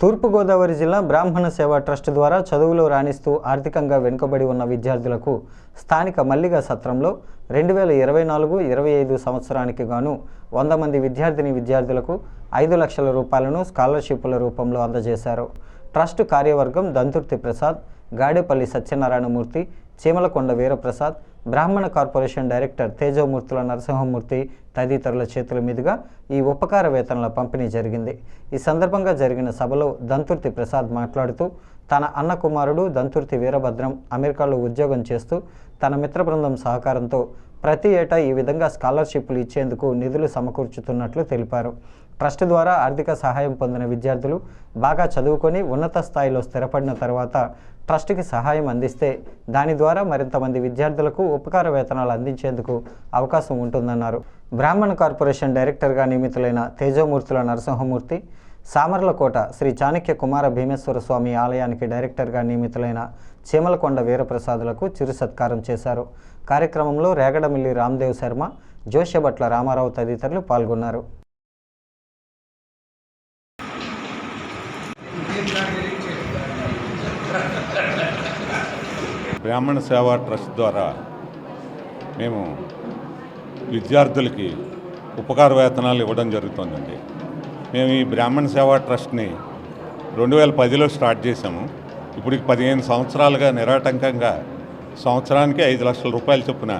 తూర్పుగోదావరి జిల్లా బ్రాహ్మణ సేవా ట్రస్ట్ ద్వారా చదువులో రాణిస్తూ ఆర్థికంగా వెనుకబడి ఉన్న విద్యార్థులకు స్థానిక మల్లిగ సత్రంలో రెండు వేల ఇరవై నాలుగు ఇరవై ఐదు సంవత్సరానికి గాను వంద మంది విద్యార్థిని విద్యార్థులకు ఐదు లక్షల రూపాయలను స్కాలర్షిప్ల రూపంలో అందజేశారు. ట్రస్ట్ కార్యవర్గం దంతుర్తి ప్రసాద్ గాడేపల్లి సత్యనారాయణమూర్తి చీమలకొండ వీరప్రసాద్ బ్రాహ్మణ కార్పొరేషన్ డైరెక్టర్ తేజోమూర్తుల నరసింహమూర్తి తదితరుల చేతుల మీదుగా ఈ ఉపకార వేతనాల పంపిణీ జరిగింది. ఈ సందర్భంగా జరిగిన సభలో దంతుర్తి ప్రసాద్ మాట్లాడుతూ తన అన్న కుమారుడు దంతుర్తి వీరభద్రం అమెరికాలో ఉద్యోగం చేస్తూ తన మిత్ర బృందం సహకారంతో ప్రతి ఏటా ఈ విధంగా స్కాలర్షిప్లు ఇచ్చేందుకు నిధులు సమకూర్చుతున్నట్లు తెలిపారు. ట్రస్ట్ ద్వారా ఆర్థిక సహాయం పొందిన విద్యార్థులు బాగా చదువుకొని ఉన్నత స్థాయిలో స్థిరపడిన తర్వాత ట్రస్ట్కి సహాయం అందిస్తే దాని ద్వారా మరింతమంది విద్యార్థులకు ఉపకార వేతనాలు అందించేందుకు అవకాశం ఉంటుందన్నారు. బ్రాహ్మణ కార్పొరేషన్ డైరెక్టర్గా నియమితులైన తేజోమూర్తుల నరసింహమూర్తి సామర్లకోట శ్రీ చాణక్య కుమార భీమేశ్వర స్వామి ఆలయానికి డైరెక్టర్గా నియమితులైన చీమలకొండ వీరప్రసాదులకు చిరు సత్కారం చేశారు. కార్యక్రమంలో రేగడమిల్లి రామ్దేవ్ శర్మ జోష్యభట్ల రామారావు తదితరులు పాల్గొన్నారు. బ్రాహ్మణ సేవా ట్రస్ట్ ద్వారా మేము విద్యార్థులకి ఉపకార వేతనాలు ఇవ్వడం జరుగుతుందండి. మేము ఈ బ్రాహ్మణ సేవా ట్రస్ట్ని రెండు వేల పదిలో స్టార్ట్ చేసాము ఇప్పటికి పదిహేను సంవత్సరాలుగా నిరాటంకంగా సంవత్సరానికి ఐదు లక్షల రూపాయలు చొప్పున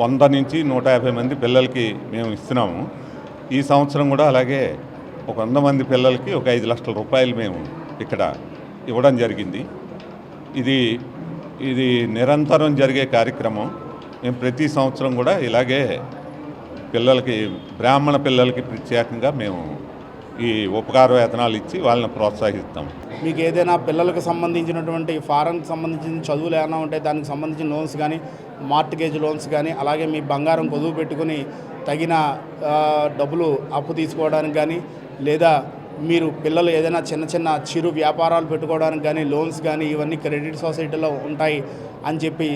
వంద నుంచి నూట యాభై మంది పిల్లలకి మేము ఇస్తున్నాము. ఈ సంవత్సరం కూడా అలాగే ఒక వంద మంది పిల్లలకి ఒక ఐదు లక్షల రూపాయలు మేము ఇక్కడ ఇవ్వడం జరిగింది. ఇది ఇది నిరంతరం జరిగే కార్యక్రమం. మేము ప్రతి సంవత్సరం కూడా ఇలాగే పిల్లలకి బ్రాహ్మణ పిల్లలకి ప్రత్యేకంగా మేము ఈ ఉపకార వేతనాలు ఇచ్చి వాళ్ళని ప్రోత్సహిస్తాం. మీకు ఏదైనా పిల్లలకు సంబంధించినటువంటి ఫారెన్కి సంబంధించిన చదువులు ఏమైనా ఉంటే దానికి సంబంధించిన లోన్స్ కానీ మార్టిగేజ్ లోన్స్ కానీ అలాగే మీ బంగారం కొదువు పెట్టుకుని తగిన డబ్బులు అప్పు తీసుకోవడానికి కానీ లేదా మీరు పిల్లలు ఏదైనా చిన్న చిన్న చిరు వ్యాపారాలు పెట్టుకోవడానికి కానీ లోన్స్ కానీ ఇవన్నీ క్రెడిట్ సొసైటీలో ఉంటాయి అని చెప్పి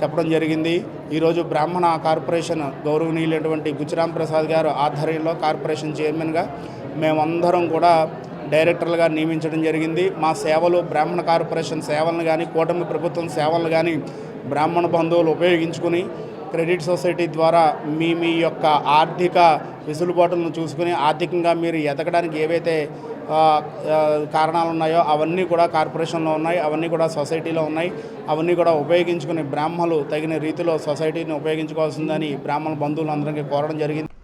చెప్పడం జరిగింది. ఈరోజు బ్రాహ్మణ కార్పొరేషన్ గౌరవనీయులైనటువంటి గుజరాం ప్రసాద్ గారు ఆధ్వర్యంలో కార్పొరేషన్ చైర్మన్గా మేమందరం కూడా డైరెక్టర్లుగా నియమించడం జరిగింది. మా సేవలు బ్రాహ్మణ కార్పొరేషన్ సేవలను కానీ కూటమి ప్రభుత్వం సేవలను కానీ బ్రాహ్మణ బంధువులు ఉపయోగించుకుని క్రెడిట్ సొసైటీ ద్వారా మీ మీ యొక్క ఆర్థిక వెసులుబాటులను చూసుకుని ఆర్థికంగా మీరు ఎదగడానికి ఏవైతే కారణాలు ఉన్నాయో అవన్నీ కూడా కార్పొరేషన్లో ఉన్నాయి అవన్నీ కూడా సొసైటీలో ఉన్నాయి అవన్నీ కూడా ఉపయోగించుకుని బ్రాహ్మలు తగిన రీతిలో సొసైటీని ఉపయోగించుకోవాల్సిందని బ్రాహ్మణ బంధువులందరికీ కోరడం జరిగింది.